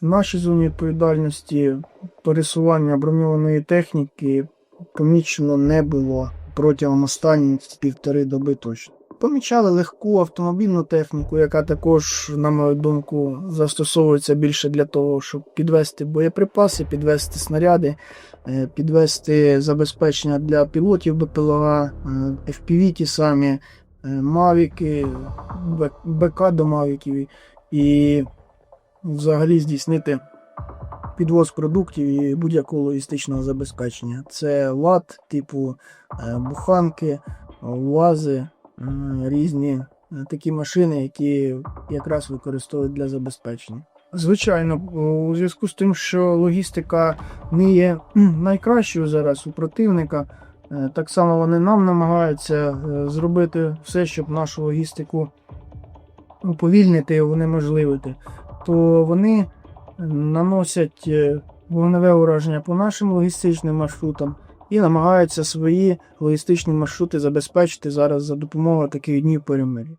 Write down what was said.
В нашій зоні відповідальності пересування броньованої техніки помічено не було протягом останніх півтори доби точно. Помічали легку автомобільну техніку, яка також, на мою думку, застосовується більше для того, щоб підвести боєприпаси, підвести снаряди, е, підвести забезпечення для пілотів БПЛА, е, FPV ті самі, е, мавіки, БК до мавіків і взагалі здійснити підвоз продуктів і будь-якого логістичного забезпечення. Це лад, типу е, буханки, УАЗи, е, різні е, такі машини, які якраз використовують для забезпечення. Звичайно, у зв'язку з тим, що логістика не є найкращою зараз у противника, е, так само вони нам намагаються зробити все, щоб нашу логістику уповільнити і унеможливити, то вони наносять е, вогневе ураження по нашим логістичним маршрутам і намагаються свої логістичні маршрути забезпечити зараз за допомогою таких днів перемир'я.